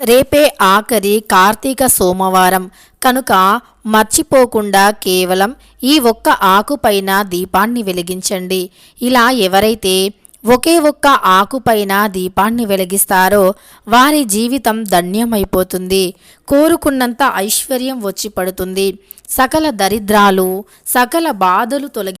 రేపే ఆఖరి కార్తీక సోమవారం. కనుక మర్చిపోకుండా కేవలం ఈ ఒక్క ఆకుపైన దీపాన్ని వెలిగించండి. ఇలా ఎవరైతే ఒకే ఒక్క ఆకుపైన దీపాన్ని వెలిగిస్తారో వారి జీవితం ధన్యమైపోతుంది. కోరుకున్నంత ఐశ్వర్యం వచ్చి పడుతుంది. సకల దరిద్రాలు సకల బాధలు తొలగి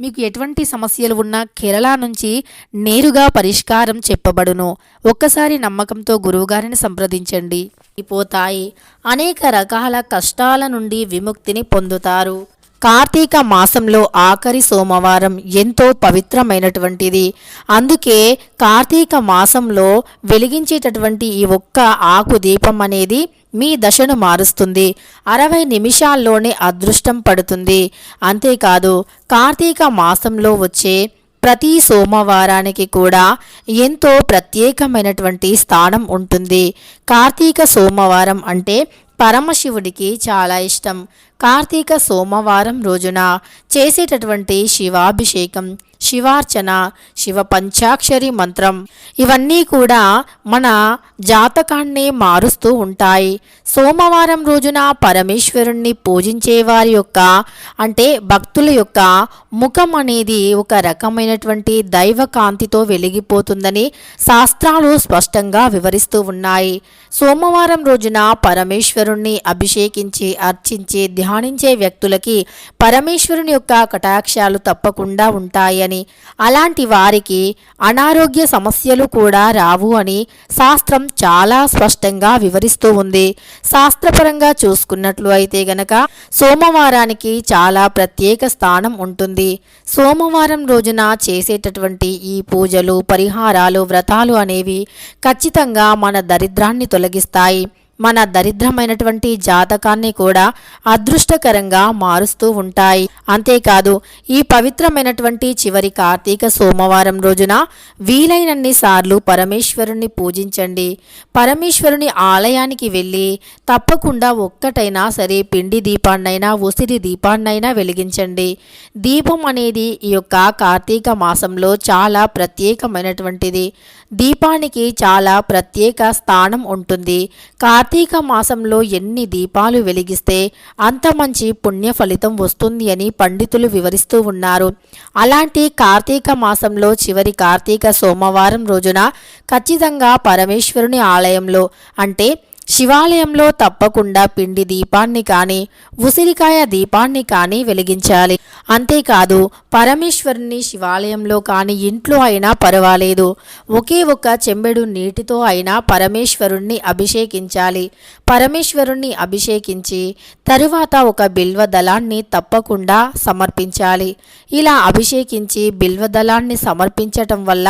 మీకు ఎటువంటి సమస్యలు ఉన్నా కేరళ నుంచి నేరుగా పరిష్కారం చెప్పబడును. ఒక్కసారి నమ్మకంతో గురువుగారిని సంప్రదించండి. పోతాయి అనేక రకాల కష్టాల నుండి విముక్తిని పొందుతారు. కార్తీక మాసంలో ఆఖరి సోమవారం ఎంతో పవిత్రమైనటువంటిది. అందుకే కార్తీక మాసంలో వెలిగించేటటువంటి ఈ ఒక్క ఆకు దీపం అనేది మీ దశను మారుస్తుంది. అరవై నిమిషాల్లోనే అదృష్టం పడుతుంది. అంతేకాదు కార్తీక మాసంలో వచ్చే ప్రతి సోమవారానికి కూడా ఎంతో ప్రత్యేకమైనటువంటి స్థానం ఉంటుంది. కార్తీక సోమవారం అంటే పరమశివుడికి చాలా ఇష్టం. కార్తీక సోమవారం రోజున చేసేటటువంటి శివాభిషేకం శివార్చన శివ పంచాక్షరి మంత్రం ఇవన్నీ కూడా మన జాతకాన్ని మారుస్తూ ఉంటాయి. సోమవారం రోజున పరమేశ్వరుణ్ణి పూజించే వారి యొక్క అంటే భక్తుల యొక్క ముఖం అనేది ఒక రకమైనటువంటి దైవ కాంతితో వెలిగిపోతుందని శాస్త్రాలు స్పష్టంగా వివరిస్తూ ఉన్నాయి. సోమవారం రోజున పరమేశ్వరుణ్ణి అభిషేకించి అర్చించి ధ్యానించే వ్యక్తులకి పరమేశ్వరుని యొక్క కటాక్షాలు తప్పకుండా ఉంటాయని అలాంటి వారికి అనారోగ్య సమస్యలు కూడా రావు అని శాస్త్రం చాలా స్పష్టంగా వివరిస్తూ ఉంది. శాస్త్రపరంగా చూసుకున్నట్లు అయితే గనక సోమవారానికి చాలా ప్రత్యేక స్థానం ఉంటుంది. సోమవారం రోజున చేసేటటువంటి ఈ పూజలు పరిహారాలు వ్రతాలు అనేవి ఖచ్చితంగా మన దరిద్రాన్ని తొలగిస్తాయి. మన దరిద్రమైనటువంటి జాతకాన్ని కూడా అదృష్టకరంగా మారుస్తూ ఉంటాయి. అంతేకాదు ఈ పవిత్రమైనటువంటి చివరి కార్తీక సోమవారం రోజున వీలైనన్ని సార్లు పరమేశ్వరుణ్ణి పూజించండి. పరమేశ్వరుని ఆలయానికి వెళ్ళి తప్పకుండా ఒక్కటైనా సరే పిండి దీపాన్నైనా ఉసిరి దీపాన్నైనా వెలిగించండి. దీపం అనేది ఈ యొక్క కార్తీక మాసంలో చాలా ప్రత్యేకమైనటువంటిది. దీపానికి చాలా ప్రత్యేక స్థానం ఉంటుంది. కార్తీక మాసంలో ఎన్ని దీపాలు వెలిగిస్తే అంత మంచి పుణ్య ఫలితం వస్తుంది అని పండితులు వివరిస్తూ ఉన్నారు. అలాంటి కార్తీక మాసంలో చివరి కార్తీక సోమవారం రోజున ఖచ్చితంగా పరమేశ్వరుని ఆలయంలో అంటే శివాలయంలో తప్పకుండా పిండి దీపాన్ని కానీ ఉసిరికాయ దీపాన్ని కానీ వెలిగించాలి. అంతేకాదు పరమేశ్వరుని శివాలయంలో కానీ ఇంట్లో అయినా పర్వాలేదు. ఒకే ఒక చెంబెడు నీటితో అయినా పరమేశ్వరుణ్ణి అభిషేకించాలి. పరమేశ్వరుణ్ణి అభిషేకించి తరువాత ఒక బిల్వ దళాన్ని తప్పకుండా సమర్పించాలి. ఇలా అభిషేకించి బిల్వ దళాన్ని సమర్పించటం వల్ల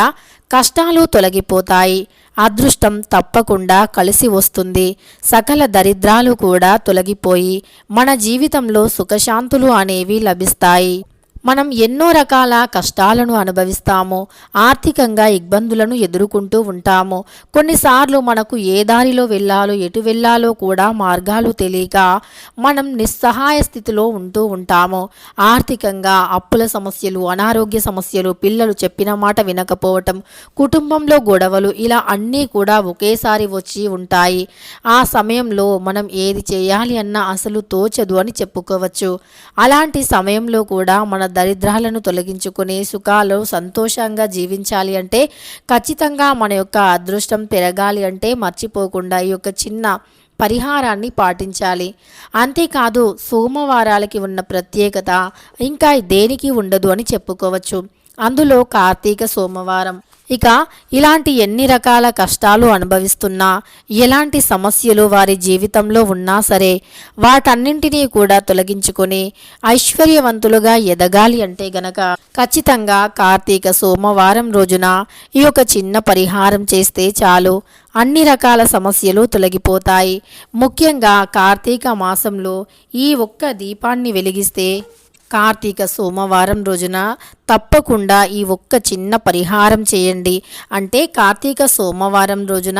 కష్టాలు తొలగిపోతాయి. అదృష్టం తప్పకుండా కలిసి వస్తుంది. సకల దరిద్రాలు కూడా తొలగిపోయి మన జీవితంలో సుఖశాంతులు అనేవి లభిస్తాయి. మనం ఎన్నో రకాల కష్టాలను అనుభవిస్తాము ఆర్థికంగా ఇబ్బందులను ఎదుర్కొంటూ ఉంటాము. కొన్నిసార్లు మనకు ఏ దారిలో వెళ్ళాలో ఎటు వెళ్ళాలో కూడా మార్గాలు తెలియక మనం నిస్సహాయ స్థితిలో ఉంటూ ఉంటాము. ఆర్థికంగా అప్పుల సమస్యలు అనారోగ్య సమస్యలు పిల్లలు చెప్పిన మాట వినకపోవటం కుటుంబంలో గొడవలు ఇలా అన్నీ కూడా ఒకేసారి వచ్చి ఉంటాయి. ఆ సమయంలో మనం ఏది చేయాలి అన్న అసలు తోచదు అని చెప్పుకోవచ్చు. అలాంటి సమయంలో కూడా మన దరిద్రాలను తొలగించుకుని సుఖాలు సంతోషంగా జీవించాలి అంటే ఖచ్చితంగా మన యొక్క అదృష్టం పెరగాలి అంటే మర్చిపోకుండా ఈ యొక్క చిన్న పరిహారాన్ని పాటించాలి. అంతేకాదు సోమవారాలకి ఉన్న ప్రత్యేకత ఇంకా దేనికి ఉండదు అని చెప్పుకోవచ్చు. అందులో కార్తీక సోమవారం. ఇక ఇలాంటి ఎన్ని రకాల కష్టాలు అనుభవిస్తున్నా ఎలాంటి సమస్యలు వారి జీవితంలో ఉన్నా సరే వాటన్నింటినీ కూడా తొలగించుకొని ఐశ్వర్యవంతులుగా ఎదగాలి అంటే గనక ఖచ్చితంగా కార్తీక సోమవారం రోజున ఈ యొక్క చిన్న పరిహారం చేస్తే చాలు. అన్ని రకాల సమస్యలు తొలగిపోతాయి. ముఖ్యంగా కార్తీక మాసంలో ఈ ఒక్క దీపాన్ని వెలిగిస్తే కార్తీక సోమవారం రోజున తప్పకుండా ఈ ఒక్క చిన్న పరిహారం చేయండి. అంటే కార్తీక సోమవారం రోజున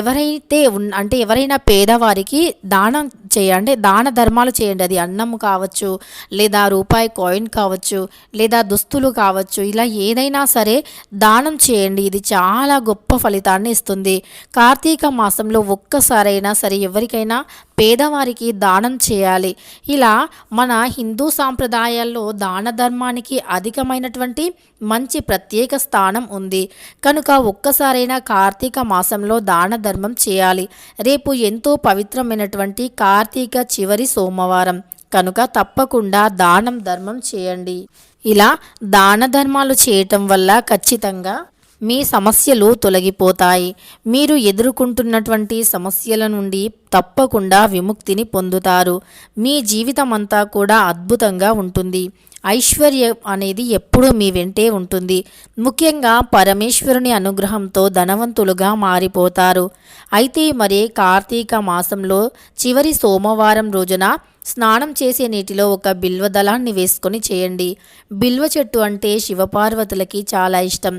ఎవరైతే ఉన్ అంటే ఎవరైనా పేదవారికి దానం చేయండి దాన ధర్మాలు చేయండి. అది అన్నం కావచ్చు లేదా రూపాయి కాయిన్ కావచ్చు లేదా దుస్తులు కావచ్చు ఇలా ఏదైనా సరే దానం చేయండి. ఇది చాలా గొప్ప ఫలితాన్ని ఇస్తుంది. కార్తీక మాసంలో ఒక్కసారైనా సరే ఎవరికైనా పేదవారికి దానం చేయాలి. ఇలా మన హిందూ సాంప్రదాయాల్లో దాన ధర్మానికి అధికమైనటువంటి మంచి ప్రత్యేక స్థానం ఉంది. కనుక ఒక్కసారైనా కార్తీక మాసంలో దాన ధర్మం చేయాలి. రేపు ఎంతో పవిత్రమైనటువంటి కార్తీక చివరి సోమవారం. కనుక తప్పకుండా దానం ధర్మం చేయండి. ఇలా దాన ధర్మాలు చేయటం వల్ల ఖచ్చితంగా మీ సమస్యలు తొలగిపోతాయి. మీరు ఎదుర్కొంటున్నటువంటి సమస్యల నుండి తప్పకుండా విముక్తిని పొందుతారు. మీ జీవితం అంతా కూడా అద్భుతంగా ఉంటుంది. ఐశ్వర్యం అనేది ఎప్పుడూ మీ వెంటే ఉంటుంది. ముఖ్యంగా పరమేశ్వరుని అనుగ్రహంతో ధనవంతులుగా మారిపోతారు. అయితే మరి కార్తీక మాసంలో చివరి సోమవారం రోజున స్నానం చేసే నీటిలో ఒక బిల్వ దళాన్ని వేసుకొని చేయండి. బిల్వ చెట్టు అంటే శివపార్వతులకి చాలా ఇష్టం.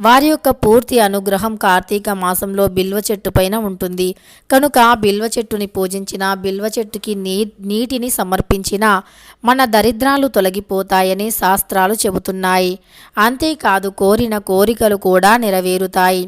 వారి యొక్క పూర్తి అనుగ్రహం కార్తీక మాసంలో బిల్వ చెట్టు పైన ఉంటుంది. కనుక బిల్వ చెట్టుని పూజించిన బిల్వ చెట్టుకి నీ నీటిని సమర్పించిన మన దరిద్రాలు తొలగిపోతాయని శాస్త్రాలు చెబుతున్నాయి. అంతేకాదు కోరిన కోరికలు కూడా నెరవేరుతాయి.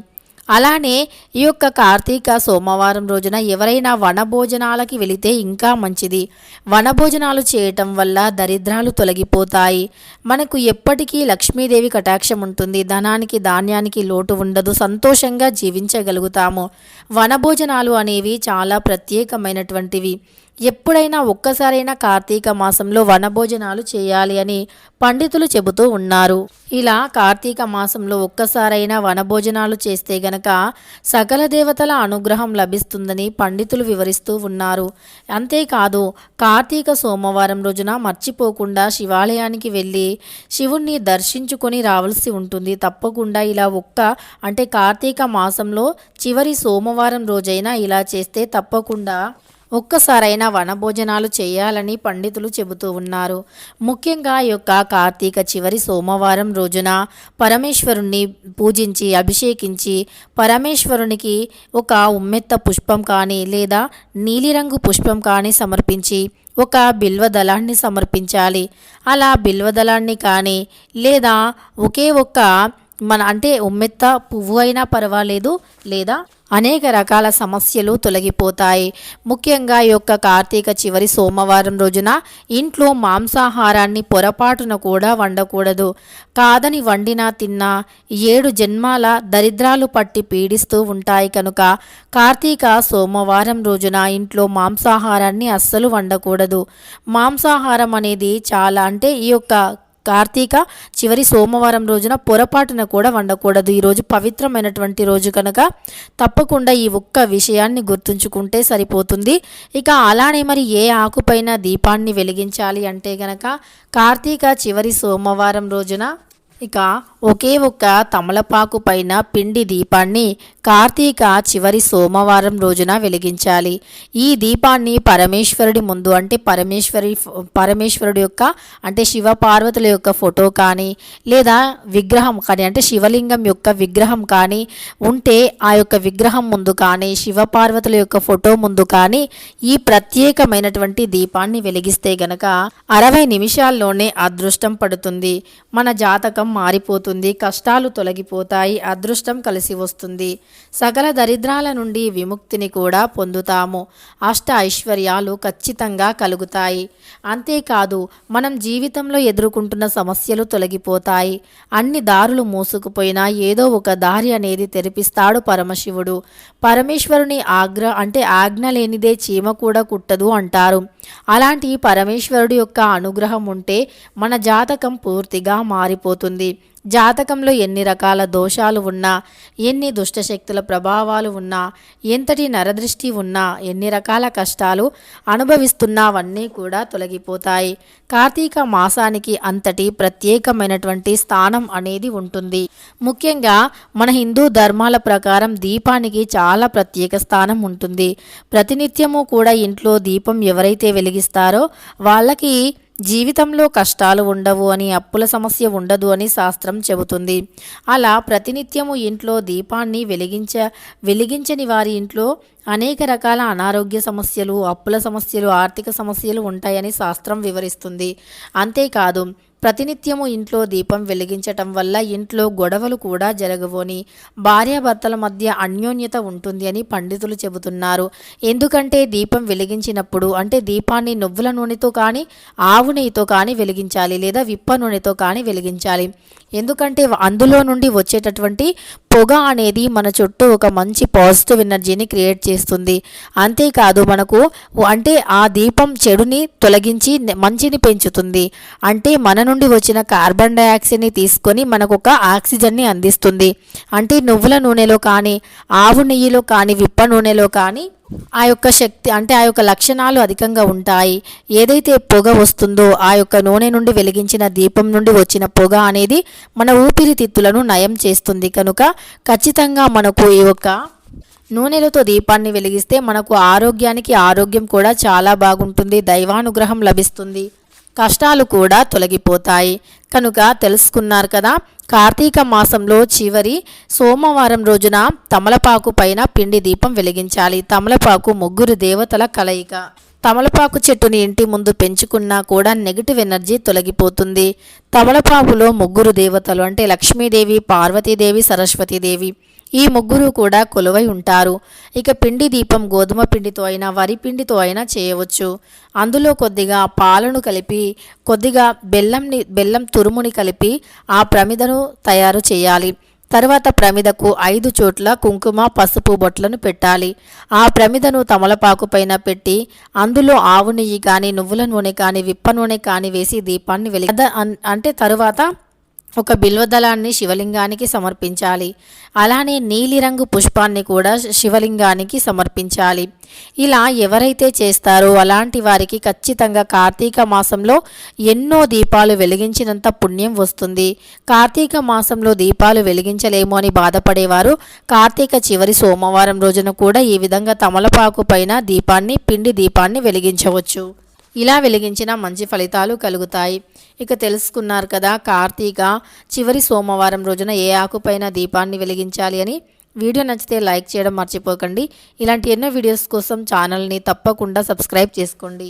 అలానే ఈ యొక్క కార్తీక సోమవారం రోజున ఎవరైనా వనభోజనాలకి వెళితే ఇంకా మంచిది. వనభోజనాలు చేయటం వల్ల దరిద్రాలు తొలగిపోతాయి. మనకు ఎప్పటికీ లక్ష్మీదేవి కటాక్షం ఉంటుంది. ధనానికి ధాన్యానికి లోటు ఉండదు. సంతోషంగా జీవించగలుగుతాము. వనభోజనాలు అనేవి చాలా ప్రత్యేకమైనటువంటివి. ఎప్పుడైనా ఒక్కసారైనా కార్తీక మాసంలో వనభోజనాలు చేయాలి అని పండితులు చెబుతూ ఉన్నారు. ఇలా కార్తీక మాసంలో ఒక్కసారైనా వనభోజనాలు చేస్తే గనక సకల దేవతల అనుగ్రహం లభిస్తుందని పండితులు వివరిస్తూ ఉన్నారు. అంతేకాదు కార్తీక సోమవారం రోజున మర్చిపోకుండా శివాలయానికి వెళ్ళి శివుణ్ణి దర్శించుకొని రావాల్సి ఉంటుంది. తప్పకుండా ఇలా ఒక్క అంటే కార్తీక మాసంలో చివరి సోమవారం రోజైనా ఇలా చేస్తే తప్పకుండా ఒక్కసారైనా వనభోజనాలు చేయాలని పండితులు చెబుతూ ఉన్నారు. ముఖ్యంగా ఈ యొక్క కార్తీక చివరి సోమవారం రోజున పరమేశ్వరుణ్ణి పూజించి అభిషేకించి పరమేశ్వరునికి ఒక ఉమ్మెత్త పుష్పం కానీ లేదా నీలిరంగు పుష్పం కానీ సమర్పించి ఒక బిల్వదళాన్ని సమర్పించాలి. అలా బిల్వదళాన్ని కానీ లేదా ఒకే ఒక్క మన అంటే ఉమ్మెత్త పువ్వు అయినా పర్వాలేదు లేదా అనేక రకాల సమస్యలు తొలగిపోతాయి. ముఖ్యంగా ఈ యొక్క కార్తీక చివరి సోమవారం రోజున ఇంట్లో మాంసాహారాన్ని పొరపాటున కూడా వండకూడదు. కాదని వండినా తిన్నా ఏడు జన్మాల దరిద్రాలు పట్టి పీడిస్తూ ఉంటాయి కనుక కార్తీక సోమవారం రోజున ఇంట్లో మాంసాహారాన్ని అస్సలు వండకూడదు. మాంసాహారం అనేది చాలా అంటే ఈ యొక్క కార్తీక చివరి సోమవారం రోజున పొరపాటున కూడా వండకూడదు. ఈరోజు పవిత్రమైనటువంటి రోజు కనుక తప్పకుండా ఈ ఒక్క విషయాన్ని గుర్తుంచుకుంటే సరిపోతుంది. ఇక అలానే మరి ఏ ఆకుపైన దీపాన్ని వెలిగించాలి అంటే గనక కార్తీక చివరి సోమవారం రోజున ఇక ఒకే ఒక్క తమలపాకు పైన పిండి దీపాన్ని కార్తీక చివరి సోమవారం రోజున వెలిగించాలి. ఈ దీపాన్ని పరమేశ్వరుడి ముందు అంటే పరమేశ్వరి పరమేశ్వరుడి యొక్క అంటే శివ పార్వతుల యొక్క ఫోటో కానీ లేదా విగ్రహం కానీ అంటే శివలింగం యొక్క విగ్రహం కానీ ఉంటే ఆ యొక్క విగ్రహం ముందు కానీ శివ పార్వతుల యొక్క ఫోటో ముందు కానీ ఈ ప్రత్యేకమైనటువంటి దీపాన్ని వెలిగిస్తే గనక అరవై నిమిషాల్లోనే అదృష్టం పడుతుంది. మన జాతకం మారిపోతుంది కష్టాలు తొలగిపోతాయి అదృష్టం కలిసి వస్తుంది. సకల దరిద్రాల నుండి విముక్తిని కూడా పొందుతాము. అష్ట ఐశ్వర్యాలు ఖచ్చితంగా కలుగుతాయి. అంతేకాదు మనం జీవితంలో ఎదుర్కొంటున్న సమస్యలు తొలగిపోతాయి. అన్ని దారులు మూసుకుపోయినా ఏదో ఒక దారి అనేది తెరిపిస్తాడు పరమశివుడు. పరమేశ్వరుని ఆగ్ర అంటే ఆజ్ఞ లేనిదే చీమ కూడా కుట్టదు అంటారు. అలాంటి పరమేశ్వరుడు యొక్క అనుగ్రహం ఉంటే మన జాతకం పూర్తిగా మారిపోతుంది. జాతకంలో ఎన్ని రకాల దోషాలు ఉన్నా ఎన్ని దుష్టశక్తుల ప్రభావాలు ఉన్నా ఎంతటి నరదృష్టి ఉన్నా ఎన్ని రకాల కష్టాలు అనుభవిస్తున్నవన్నీ కూడా తొలగిపోతాయి. కార్తీక మాసానికి అంతటి ప్రత్యేకమైనటువంటి స్థానం అనేది ఉంటుంది. ముఖ్యంగా మన హిందూ ధర్మాల ప్రకారం దీపానికి చాలా ప్రత్యేక స్థానం ఉంటుంది. ప్రతినిత్యము కూడా ఇంట్లో దీపం ఎవరైతే వెలిగిస్తారో వాళ్ళకి జీవితంలో కష్టాలు ఉండవు అని అప్పుల సమస్య ఉండదు అని శాస్త్రం చెబుతుంది. అలా ప్రతినిత్యము ఇంట్లో దీపాన్ని వెలిగించ వెలిగించని వారి ఇంట్లో అనేక రకాల అనారోగ్య సమస్యలు అప్పుల సమస్యలు ఆర్థిక సమస్యలు ఉంటాయని శాస్త్రం వివరిస్తుంది. అంతేకాదు ప్రతినిత్యము ఇంట్లో దీపం వెలిగించటం వల్ల ఇంట్లో గొడవలు కూడా జరగవు భార్యాభర్తల మధ్య అన్యోన్యత ఉంటుంది అని పండితులు చెబుతున్నారు. ఎందుకంటే దీపం వెలిగించినప్పుడు అంటే దీపాన్ని నువ్వుల నూనెతో కానీ ఆవు నెయ్యితో కానీ వెలిగించాలి లేదా విప్ప నూనెతో కానీ వెలిగించాలి. ఎందుకంటే అందులో నుండి వచ్చేటటువంటి పొగ అనేది మన చుట్టూ ఒక మంచి పాజిటివ్ ఎనర్జీని క్రియేట్ చేస్తుంది అంతేకాదు మనకు అంటే ఆ దీపం చెడుని తొలగించి మంచిని పెంచుతుంది. అంటే మన నుండి వచ్చిన కార్బన్ డైఆక్సైడ్ని తీసుకొని మనకు ఒక ఆక్సిజన్ని అందిస్తుంది. అంటే నువ్వుల నూనెలో కానీ ఆవు నెయ్యిలో కానీ విప్ప నూనెలో కానీ ఆ యొక్క శక్తి అంటే ఆ యొక్క లక్షణాలు అధికంగా ఉంటాయి. ఏదైతే పొగ వస్తుందో ఆ యొక్క నూనె నుండి వెలిగించిన దీపం నుండి వచ్చిన పొగ అనేది మన ఊపిరితిత్తులను నయం చేస్తుంది. కనుక ఖచ్చితంగా మనకు ఈ యొక్క నూనెలతో దీపాన్ని వెలిగిస్తే మనకు ఆరోగ్యానికి ఆరోగ్యం కూడా చాలా బాగుంటుంది. దైవానుగ్రహం లభిస్తుంది. కష్టాలు కూడా తొలగిపోతాయి. కనుక తెలుసుకున్నారు కదా కార్తీక మాసంలో చివరి సోమవారం రోజున తమలపాకు పైన పిండి దీపం వెలిగించాలి. తమలపాకు ముగ్గురు దేవతల కలయిక. తమలపాకు చెట్టుని ఇంటి ముందు పెంచుకున్నా కూడా నెగిటివ్ ఎనర్జీ తొలగిపోతుంది. తమలపాకులో ముగ్గురు దేవతలు అంటే లక్ష్మీదేవి పార్వతీదేవి సరస్వతీదేవి. ఈ ముగ్గురు కూడా కొలువై ఉంటారు. ఇక పిండి దీపం గోధుమ పిండితో అయినా వరి పిండితో అయినా చేయవచ్చు. అందులో కొద్దిగా పాలను కలిపి కొద్దిగా బెల్లంని బెల్లం తురుముని కలిపి ఆ ప్రమిదను తయారు చేయాలి. తర్వాత ప్రమిదకు ఐదు చోట్ల కుంకుమ పసుపు బొట్లను పెట్టాలి. ఆ ప్రమిదను తమలపాకు పైన పెట్టి అందులో ఆవు నెయ్యి కానీ నువ్వుల నూనె కానీ విప్ప నూనె కానీ వేసి దీపాన్ని వెలి అంటే తరువాత ఒక బిల్వదళాన్ని శివలింగానికి సమర్పించాలి. అలానే నీలిరంగు పుష్పాన్ని కూడా శివలింగానికి సమర్పించాలి. ఇలా ఎవరైతే చేస్తారో అలాంటి వారికి ఖచ్చితంగా కార్తీక మాసంలో ఎన్నో దీపాలు వెలిగించినంత పుణ్యం వస్తుంది. కార్తీక మాసంలో దీపాలు వెలిగించలేము అని బాధపడేవారు కార్తీక చివరి సోమవారం రోజున కూడా ఈ విధంగా తమలపాకు పైన దీపాన్ని పిండి దీపాన్ని వెలిగించవచ్చు. ఇలా వెలిగించిన మంచి ఫలితాలు కలుగుతాయి. ఇక తెలుసుకున్నారు కదా కార్తీక చివరి సోమవారం రోజున ఏ ఆకుపైన దీపాన్ని వెలిగించాలి అని. వీడియో నచ్చితే లైక్ చేయడం మర్చిపోకండి. ఇలాంటి ఎన్నో వీడియోస్ కోసం ఛానల్ని తప్పకుండా సబ్స్క్రైబ్ చేసుకోండి.